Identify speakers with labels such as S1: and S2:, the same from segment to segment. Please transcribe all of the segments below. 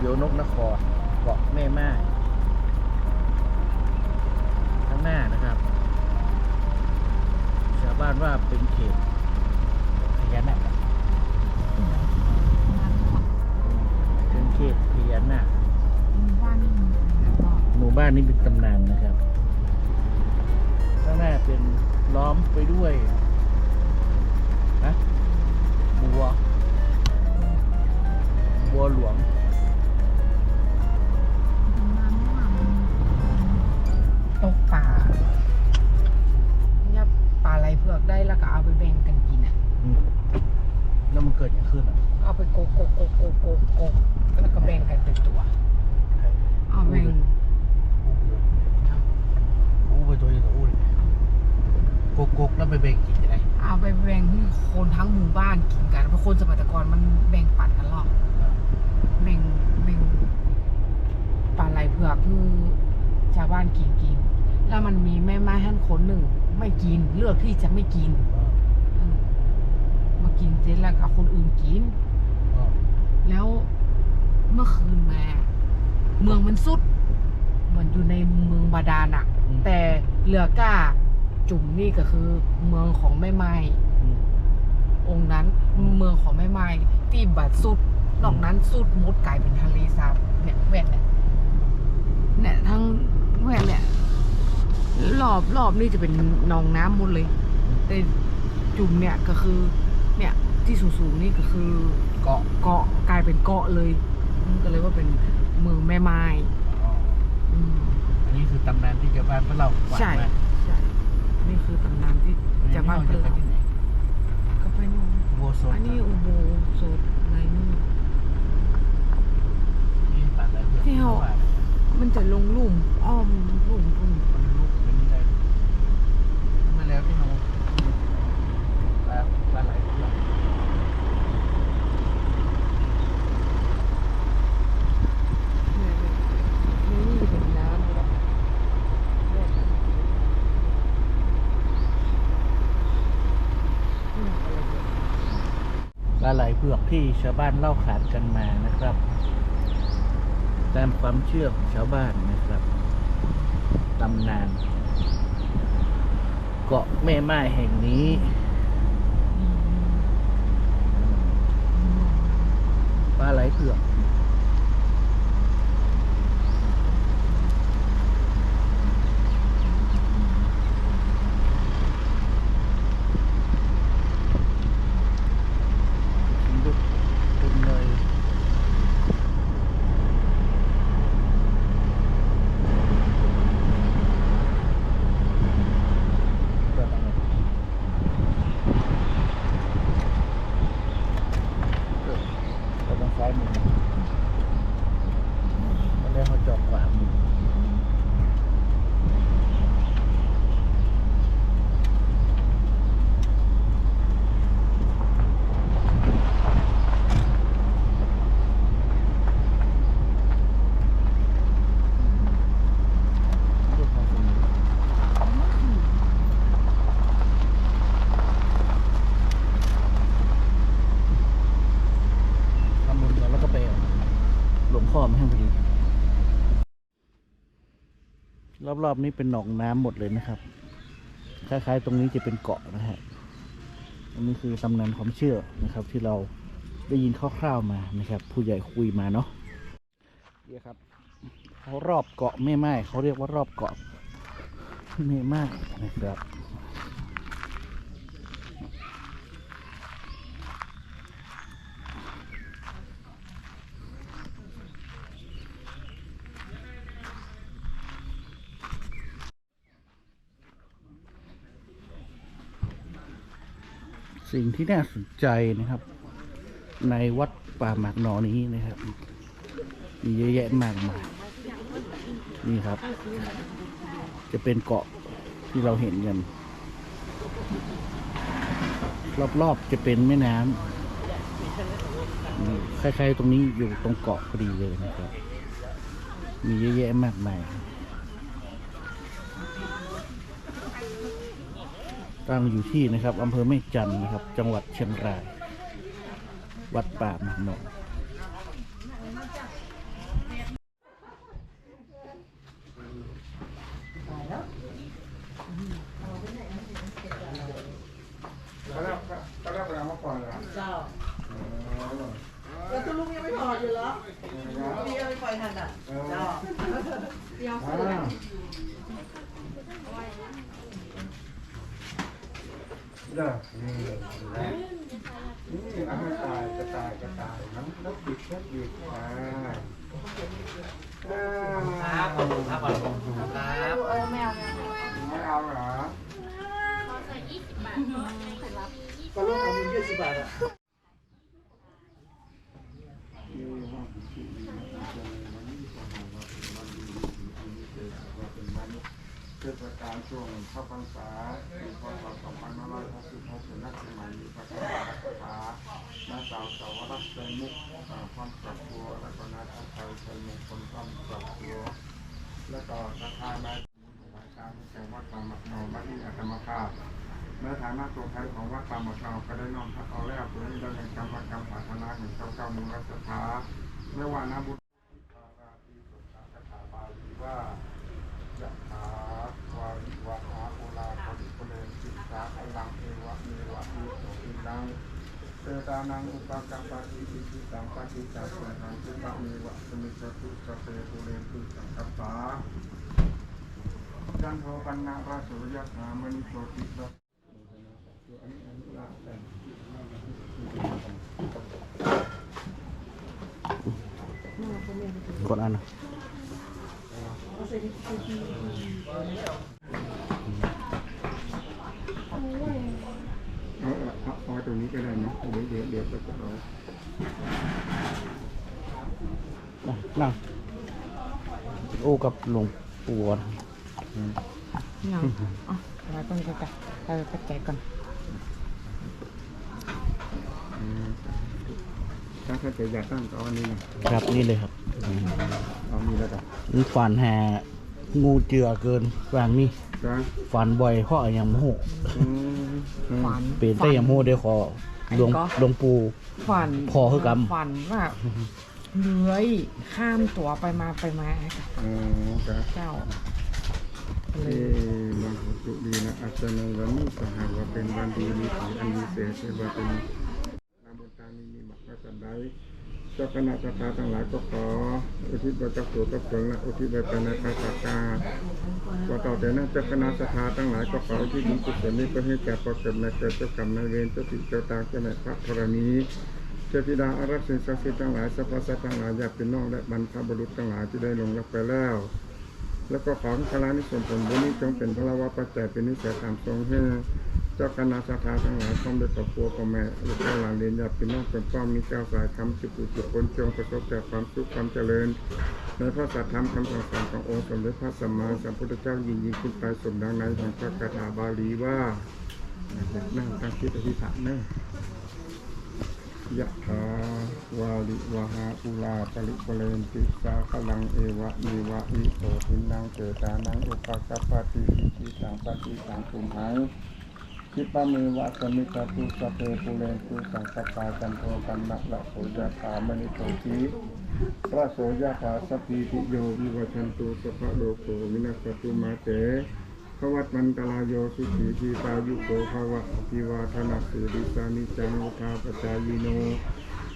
S1: แล้วนะครับโนกนครเกาะแม่ไม้ข้างหน้านะครับ ชาวบ้านว่าเป็นเขตพญานาคเป็นเขตพญานาคหมู่บ้านนี้เป็นตำนานนะครับ ข้างหน้าเป็นล้อมไปด้วยฮะบัว บัวหลวง
S2: เผือกได้แล้วก็เอาไปแบ่งกันกินอะ
S1: อืมแล้วมันเกิดอย่างขึ้นอะ
S2: เอาไปโกกโกกโกกโกกโกกโกกแล้วก็แบ่งกันเป็นตัวเอาแบ่ง
S1: อู้ไปตัวเดียวกับอู้เลยกกกกแล้วไปเบ่งกินยังไง
S2: เอาไปแบ่งให้คนทั้งหมู่บ้านกินกัน เพราะคนสมัยแต่ก่อนมันแบ่งปันกันหรอก แบ่งแบ่งปลาไหลเผือกคือชาวบ้านกินกิน แล้วมันมีแม่ไม้ท่านคนหนึ่งไม่ กิน เลือกที่จะไม่กินเออมากินเสร็จแล้วกับคนอื่นกิน แล้วเมื่อคืนมา เมืองมันสุดเหมือนอยู่ในเมืองบาดาลอะ
S1: อืม
S2: แต่เรือก้าจุ่มนี่ก็คือ เมืองของแม่ไม้
S1: อืม
S2: องค์นั้นเมืองของแม่ไม้ที่บัดสุดนอกนั้นสุดมดกลายเป็นทะเลสาบเนี่ยแหวนเนี่ยเนี่ยทั้งแหวนเนี่ย รอบรอบนี่จะเป็นหนองน้ำหมดเลยแต่จุ่มเนี่ยก็คือ เนี่ยที่สูงๆนี่ก็คือ
S1: เกาะ
S2: เกาะกลายเป็นเกาะเลยอืมก็เลยว่าเป็นเมืองแม่ไม้
S1: อ๋อ
S2: อืม
S1: อันนี้คือตำนานที่ชาวบ้านพวกเราฝัน
S2: ใช่
S1: มา
S2: ใช่ นี่คือตำนานที่จากบ้าน
S1: อั
S2: เพื่
S1: น
S2: อ
S1: นี้
S2: น
S1: เราจะไปที่ไหน
S2: ก็ไปนู่น
S1: วัวโซน
S2: อันนี้อุโบสถในนู่น
S1: นี่ตัดอะไรเพื่อ
S2: ที่เขา มันจะลงลุ่มอ้อมลุ่มลุ่ม
S1: มันลุกเป็นนี่ได้มา แล้วที่เราปลาปลาไหลเผือก
S2: เนี่ยเนี่ยนี่เป็นน้ำเลยเนี่ยอืมอะไรเนี่ย
S1: ปลาไหลเผือกที่ชาวบ้านเล่าขานกันมานะครับ ตามความเชื่อของชาวบ้านนะครับตำนาน เกาะแม่ไม้แห่งนี้ ปลาไหลเผือก ดูดูเลยเปิดอะไรเออเปิดทางซ้ายมือมาแล้วเขาจอดขวามือดูความสนุกทำบุญก่อนแล้วก็ไปเอาหลวงพ่อมาให้พอดี รอบๆนี้เป็นหนองน้ำหมดเลยนะครับคล้ายๆตรงนี้จะเป็นเกาะนะฮะอันนี้คือตำนานความเชื่อนะครับ ที่เราได้ยินคร่าวๆมานะครับ ผู้ใหญ่คุยมาเนาะเนี่ยครับรอบเกาะแม่ไม้เขาเรียกว่ารอบเกาะแม่ไม้นะครับ สิ่งที่น่าสนใจนะครับ ในวัดป่าหมากหนอนี้นะครับ มีเยอะแยะมากมายนี่ครับ จะเป็นเกาะที่เราเห็นกันรอบๆจะเป็นแม่น้ำคล้ายๆตรงนี้อยู่ตรงเกาะพอดีเลยนะครับ มีเยอะแยะมากมาย ตั้งอยู่ที่นะครับอำเภอแม่จันนะครับ จังหวัดเชียงราย วัดป่าหมากหนอง
S3: เขาเรียกเขาเรียกอะไรมาก่อนเหรอ
S4: เจ้าแล้วตุ้ลุงยังไม่พอดอยู่เหรอพี่ยังไม่ปล่อยทันอะเจ้า
S3: อ่า เด้อนี่นะนี่เอาให้ตายกระตายกระตายน้ำน้ำบิดน้ำบิดอ่าครับผมครับผมครับ
S2: เออแมวแมว
S3: ไม่เอาเหรอ
S4: ก็ลงเอามียี่สิบบาทอะ
S3: เทศกาลช่วงเข้าพรรษาปีพศ2566เป็นนักสมัยมีพระคาถาน้าสาวสาวรักใจมุกความปรับตัวแล้วก็นาทัศน์ไทยใจมงคลความปรับตัวแล้วก็คาถานาหลายการแก่วัดป่ามักนองวัดนี้อัตมภาพเมื่อฐานะตัวแทนของวัดป่ามักนองก็ได้น้อมพระเอาแล้วตัวนี้เรายังจำประกรรมปรารถนาแห่งเจ้าเก้ามุงรัชธาไม่ว่านาบุญภาราตีสุตตาคาถาบาลีว่า ยะถาวาริวหาโอลาปริปุเรนติสาพลังเอวะเมวะอิโสตินังเตานังอุปกปปติอิทิสังปฏิจจสนังสุปะเมวะสมิจตุสเปปุเรนตุสังคปาจันโทปันนาราสุริยถามณิโชติระอันนี้อันนี้ละแต่
S1: กดอันนะ
S3: เอาเอาเอาเอาตรง นี้ก็ได้นะเดี๋ยวเดี๋ยวเดี๋ยวจะเอา
S1: นะนั่งโอ้กับหลวงปู่นะ
S2: ยังอ๋อเราต้องไปกันเราไปแจกก่อน
S3: อืมถ้าเขาจะอยากตั้งก็เอาอันนี้นะครับ
S1: นี่เลยครับ
S3: เอานี่แล้วกัน
S1: มันฝันแห่งูเจือเกินวางนี่
S3: จ้า
S1: ฝันบ่อยเพราะอย่างโมโห
S3: อืมอืม
S2: ฝัน
S1: เป็นแต่อย่างโมโหได้ขอหลวง
S2: ไอ้ก๊อ
S1: หลวงปู่
S2: ฝัน
S1: พอคือกรรม
S2: ฝันว่าเลื้อยข้ามตัวไปมาไปมา
S3: อ๋อจ้า
S2: เจ้าเล
S3: เอ้
S2: ย
S3: บางสุดีนะอาจารย์ในวันนี้สหาว่าเป็นวันดีมีสีอันดีเศษใช่ว่าเป็นนาบุญตานีมีหมักว่าสันใดเจ้าคณะสัตยาทั้งหลายก็ขออุทิศบริสุทธิ์กับผลและอุทิศบริการคาสักาว่าต่อแต่นั้นเจ้าคณะสัตาทั้งหลายก็ขออุที่บุญกุศลนี้เพื่อให้แก่ประเกิดในเกิดเจ้ากรรมนายเวรเจ้าติเจ้าตาเจ้าแม่พระธรณีเจ้าธิดาอารักษ์สิ่งศักดิ์สิทธิ์ทั้งหลายสรรพสัตว์ทั้งหลายญาติพี่น้องและบรรพบุรุษทั้งหลายที่ได้ลงรับไปแล้ว แล้วก็ขอพระนิสนผลบุญนี้จงเป็นพระวะปัจจัยเป็นนิสัยตามทรงให้ เจ้าคณะสัทธาทั้งหลายพร้อมด้วยครอบครัวพ่อแม่ลูกหลานเรียนญาติพี่น้องเป็นป้อมมีเจ้าสายคำจุกุจุคนจงประสบแต่ความสุขความเจริญ ในพระสัทธรรมคำสั่งสอนขององค์สมเด็จพระสัมมาสัมพุทธเจ้ายิ่งยิ่งขึ้นไปสมดังในแห่งพระคาถาบาลีว่านั่งตั้งคิดอธิษฐานเนอะยะถาวาลิวหาปุลาปริปเรนติสาขลังเอวะมีวะอิโตทินังเจตานังอุปกัปปติอิทิสังปฏิสังตุมหัง คิปะเมวะสมิตาตุสพเพปุเรนตุสังสปาจันโทกันนะละโสยะขามณิโตติพระโสยะขาสพีติโยวิวัชันตุสภะโลโกวินัสตุมาเตขวัตมันตลายโยสุขีทีตายุโกภวะอภิวาทนาสุริสานิจังุทาปจายโน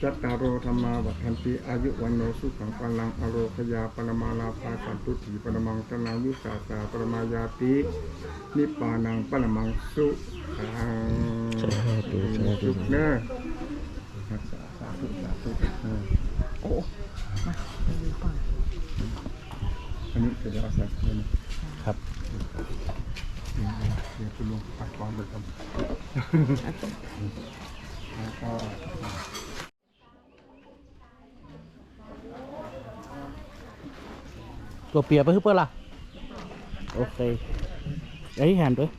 S3: จัตตารโอธรรมาวัฏันติอายุวันโนสุขังปัลลังอโรคยาปรมาลาภาสันตุถีปรมังตนายุสาสาปรมายาตินิพพานังปรมังสุขัง
S1: สาธุสาธุ
S3: สุขเนอะสาธุสาธุ
S2: โอ้มาดูก่อน
S3: อันนี้จะเอาใส่เลยนะครับเดี๋ยวเดี๋ยวคุณลุงปัดก่อนเลยครับแล้วก็
S1: ตัวเปียกไปคือเปล่าล่ะโอเคไอ้แหนด้วย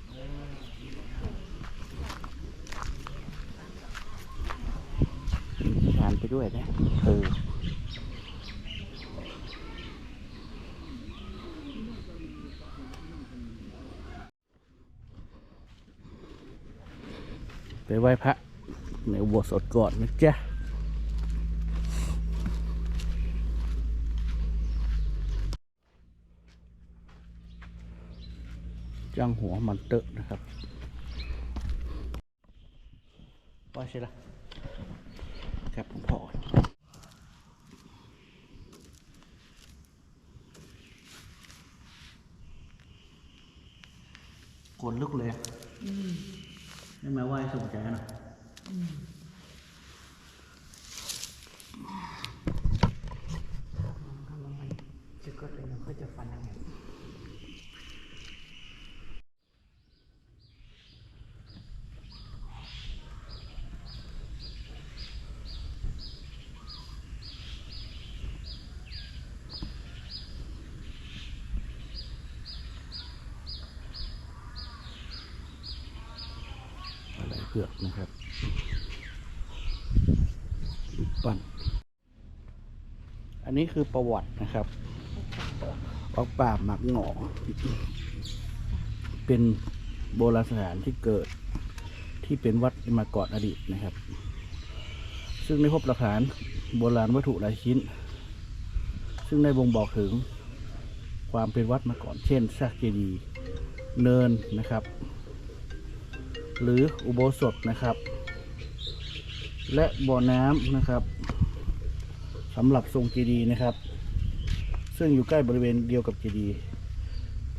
S1: หันไปด้วยนะเออไปไหว้พระในอุโบสถก่อนนะจ๊ะ จังหัวมันเตอะนะครับว่าใช่ละครับผมพอคนลึกเลยอะได้มาไหว้สมใจหน่อย
S2: จะเกิดอะไรขึ้นเขาจะฟันยังไง
S1: อะไรเผือกนะครับรูปปั้น อันนี้คือประวัตินะครับวัดป่าหมักหงอเป็นโบราณสถานที่เกิดที่เป็นวัดมาก่อนอดีตนะครับ ซึ่งได้พบหลักฐานโบราณวัตถุหลายชิ้น ซึ่งได้บ่งบอกถึงความเป็นวัดมาก่อน เช่นซากเจดีย์เนินนะครับ หรืออุโบสถนะครับ และบ่อน้ำนะครับสำหรับทรงเจดีย์นะครับ ซึ่งอยู่ใกล้บริเวณเดียวกับเจดีย์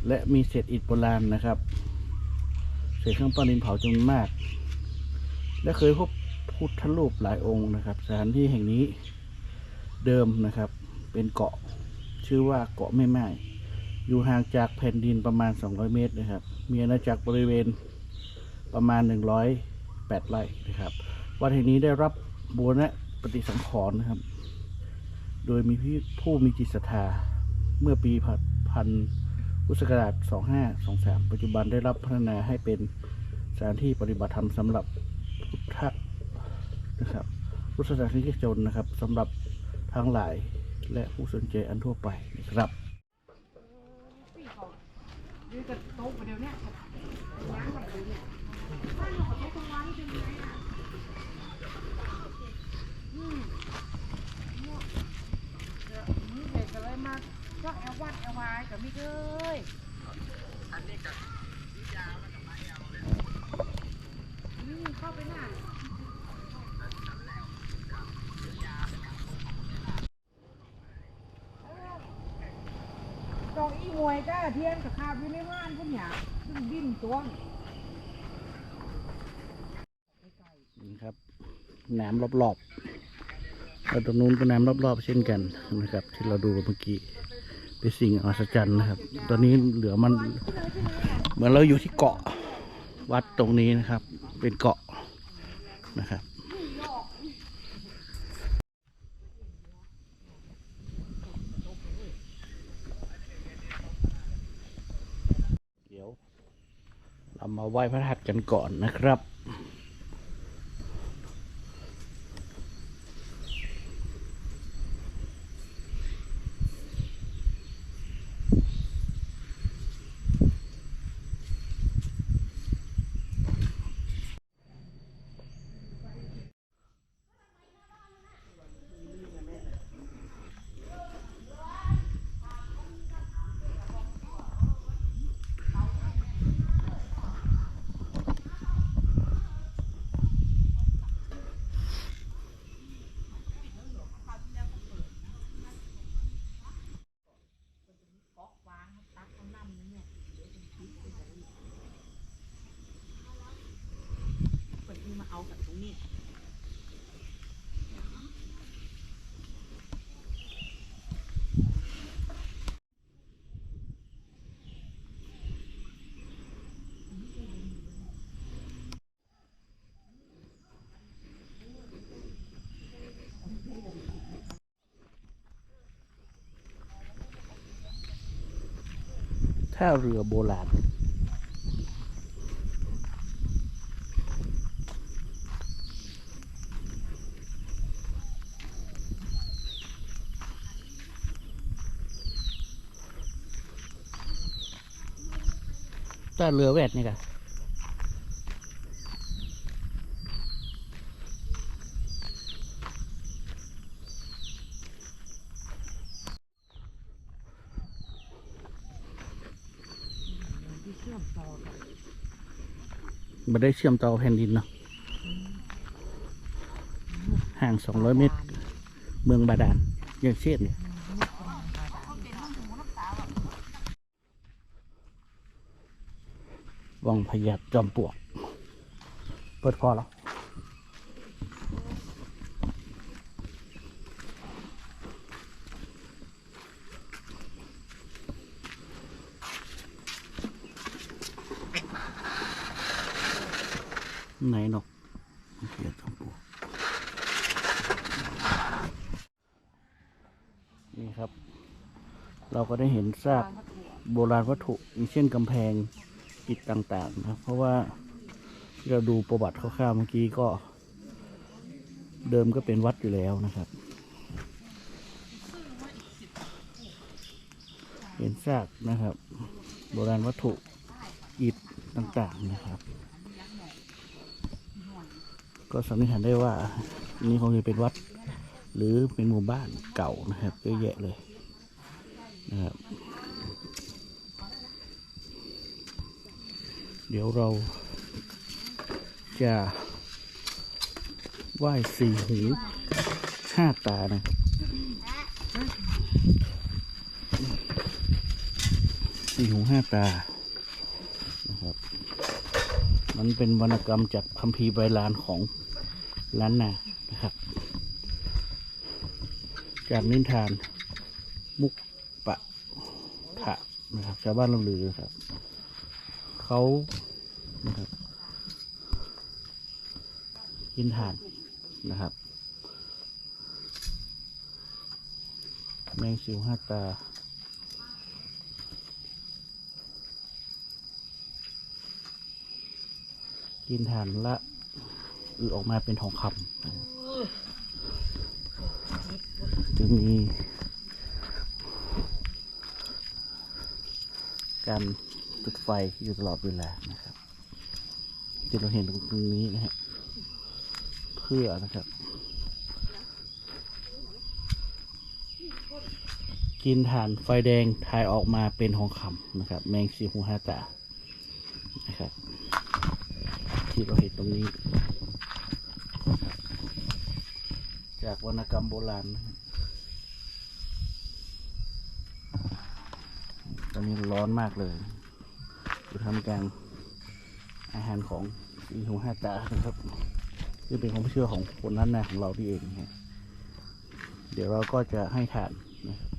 S1: และมีเศษอิฐโบราณนะครับ เศษเครื่องปั้นดินเผาจำนวนมาก และเคยพบพุทธรูปหลายองค์นะครับ สถานที่แห่งนี้เดิมนะครับ เป็นเกาะชื่อว่าเกาะแม่ไม้อยู่ห่างจากแผ่นดินประมาณ 200 เมตรนะครับ มีอาณาจักรบริเวณ ประมาณ 108 ไร่นะครับ วัดแห่งนี้ได้รับบูรณะปฏิสังขรณ์นะครับ โดยมีผู้มีจิตศรัทธาเมื่อปีพันพุทธศักราช 2523 ปัจจุบันได้รับพัฒนาให้เป็นสถานที่ปฏิบัติธรรมสำหรับพุทธนะครับพุทธศาสนิกชนนะครับสำหรับทั้งหลายและผู้สนใจอันทั่วไปนะครับ
S2: ยืดกระโต๊ะเดี๋ยวนี้ล้างแบบนี้นี่ เด็กก็เลยมาก็แอลวัดแอลวายกับมิกเอ้ยอันนี้กับยาวแล้วกับม้ยาวเลยนี่เข้าไปหน้าดอกอีมวยก็เทียนกับคาบอยู่ในบ้านพุ่นหยาซึ่งดิ้นตัว
S1: นี่ครับ น้ำรอบๆแล้วตรงนู้นก็น้ำรอบๆ เช่นกันนะครับ ที่เราดูเมื่อกี้เป็นสิ่งอัศจรรย์นะครับ ตอนนี้เหลือมัน เหมือนเราอยู่ที่เกาะวัดตรงนี้นะครับ เป็นเกาะนะครับเดี๋ยวเรามาไหว้พระธาตุกันก่อนนะครับ ท่าเรือโบราณ็เรือแวดนี่ค่ะไม่ได้เชื่อมต่อแผ่นดินเนาะห่างสองร้อยเมตร เมืองบาดาลยังเชียดเนี่ย วังพยัดจอมปลวก เปิดพอแล้วไหนนกวังพยัดจอมปลวกนี่ครับ เราก็ได้เห็นซากโบราณวัตถุอย่างเช่นกำแพง อิฐต่าง ๆ นะครับ เพราะว่าเราดูประวัติคร่าวๆเมื่อกี้ก็ เดิมก็เป็นวัดอยู่แล้วนะครับเห็นซากนะครับ โบราณวัตถุอิฐต่างๆนะครับ ก็สันนิษฐานได้ว่านนี้คงจะเป็นวัด หรือเป็นหมู่บ้านเก่านะครับเยอะแยะเลยนะครับ เดี๋ยวเราจะไหว้สี่หูห้าตานะสี่หูห้าตานะครับ มันเป็นวรรณกรรมจากคัมภีร์ใบลานของล้านนานะครับ จากนิทานมุกปะถะนะครับชาวบ้านลำลือครับ เขานะครับ กินทานนะครับ แมงสิวห้าตากินทานละอือออกมาเป็นทองคำนะครับจะมีการ จุดไฟอยู่ตลอดเวลานะครับที่เราเห็นตรงนี้นะฮะเพื่อนะครับ กินถ่านไฟแดงทายออกมาเป็นทองคำนะครับ แมงสีหูห้าตานะครับ ที่เราเห็นตรงนี้ จากวรรณกรรมโบราณนะตอนนี้ร้อนมากเลย อยู่ทำกลางอาหารของอีหูห้าตานะครับซึ่งเป็นความเชื่อของคนนั้นนะของเราที่เองนะเดี๋ยวเราก็จะให้ทานนะครับ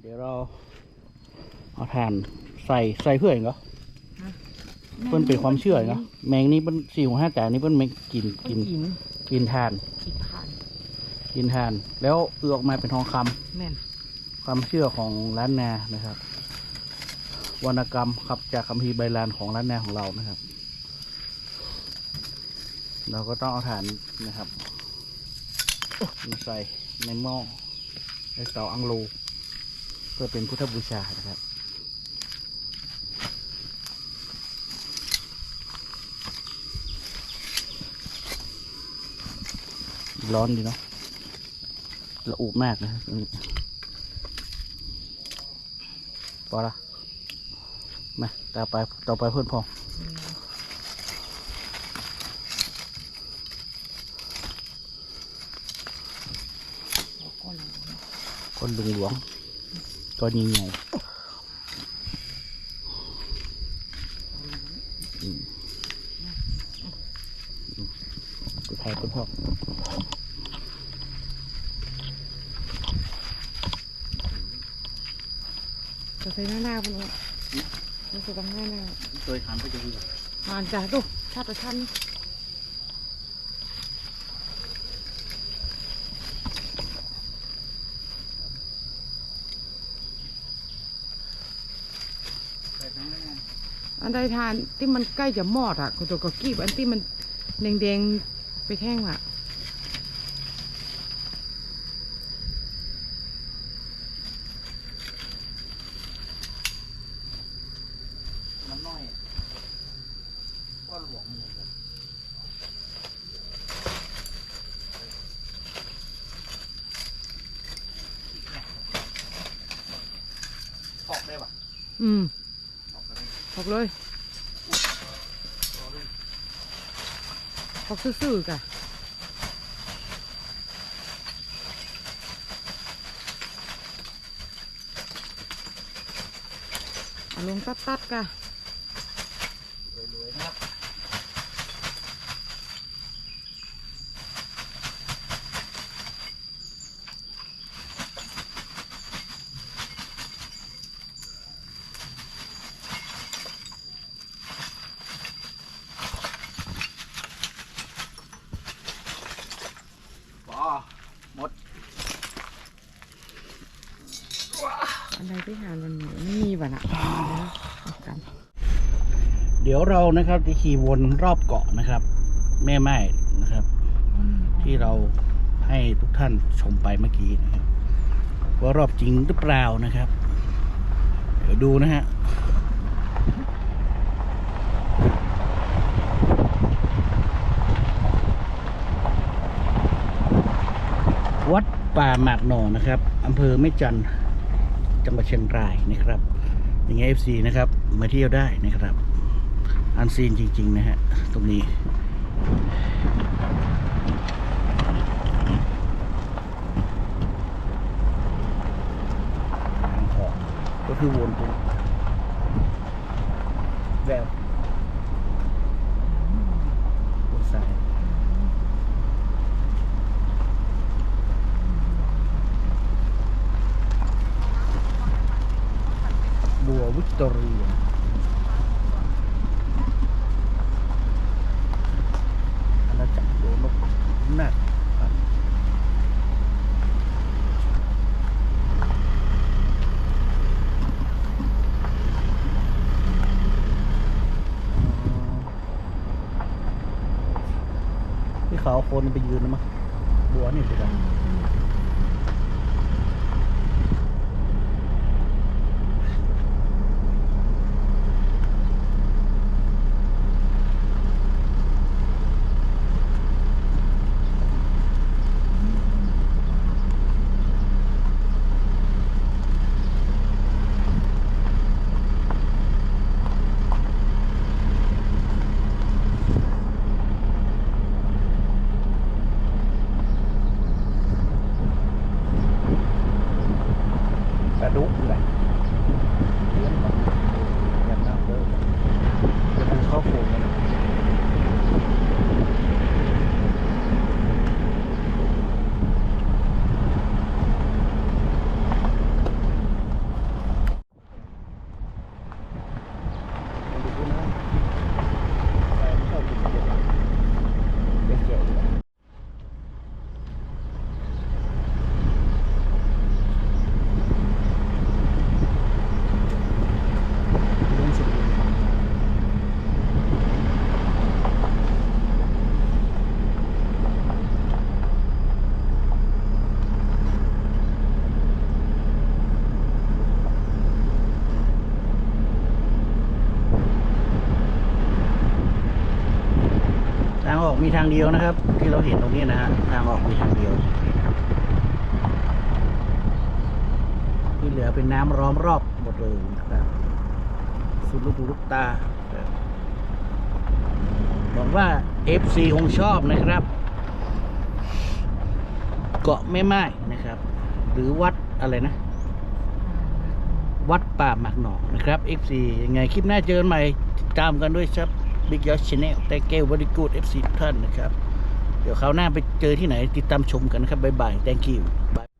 S1: เดี๋ยวเราเอาทานใส่ใส่เพื่อเองเหรอเพิ่นเป็นความเชื่อเนาะแมงนี่เพิ่นสี่หัวห้าจ่านี่เพิ่นแมงกิน
S2: กิ
S1: กิ
S2: น
S1: น
S2: กิน
S1: กินทาน
S2: กินทาน
S1: กินทาน แล้วเอือออกมาเป็นทองคำ
S2: แม่น
S1: ความเชื่อของล้านนานะครับ วรรณกรรมครับจากคัมภีร์ใบลานของล้านนาของเรานะครับ เราก็ต้องเอาฐานนะครับมาใส่ในหม้อในเตาอังโลเพื่อเป็นพุทธบูชานะครับร้อนดีเนาะระอุมากนะ พอละมาต่อไปต่อไปเพื่อนพอง
S2: ก้อน
S1: คนหลวงหลวงก็ยิงใหญ่อืมอืมกูไทยเพื่อนพอง
S2: จะใส่หน้าหน้าพุ่นรู้สึกต้องหน้าหน้า
S1: เคยหันไปดู
S2: มานจ้ะดูชาติชันอันใดทานที่มันใกล้จะมอดอะคุณตัวก็กีบอันที่มันแดงๆไปแท่งอะ
S1: น้ำน้อยก็หลวงเลยครับอ อกได้ปะ
S2: อืมออกเลยออก ซื่อๆกะเอาลงตัดๆกะ
S1: รวยๆนะครับ พอหมด
S2: อะไรที่หามันมีมันมีบ่ะนะเอากัน
S1: เรานะครับจะขี่วนรอบเกาะนะครับ แม่ไม้นะครับ ที่เราให้ทุกท่านชมไปเมื่อกี้นะครับ ว่ารอบจริงหรือเปล่านะครับ เดี๋ยวดูนะฮะวัดป่าหมากหนอนะครับอำเภอแม่จันจังหวัดเชียงรายนะครับ อย่างเงี้ย FC นะครับ มาเที่ยวได้นะครับ อันซีนจริง ๆ นะฮะ ตรงนี้ทางออกก็คือวนตรงแล้ววนซ้ายบัววิกตอเรียอาณาจักรโดนกนาคครับ ที่เขาเอา คนไปยืนนะมั้งบัวนี่สิครับกระดุกเลยเลี้ยงมันยันหน้าเด้อจะดูเข้าโครงเลยนะดูนะใส่ไม่เข้ากินเยอะเป็นแก่อยู่แล้ว ลุงสุด ทางออกมีทางเดียวนะครับ ที่เราเห็นตรงนี้นะฮะทางออกมีทางเดียว ที่เหลือเป็นน้ำล้อมรอบหมดเลยนะครับสุดลูกหูลูกตาบอกว่า FC คงชอบนะครับ เกาะแม่ไม้นะครับ หรือวัดอะไรนะ วัดป่าหมากหนองนะครับ FC ยังไงคลิปหน้าเจอกันใหม่ติดตามกันด้วยครับ บิ๊กยอชแนลแต่เกลบริกูด FC ทุกท่านนะครับ เดี๋ยวคราวหน้าไปเจอที่ไหนติดตามชมกันนะครับบ๊ายบาย thank you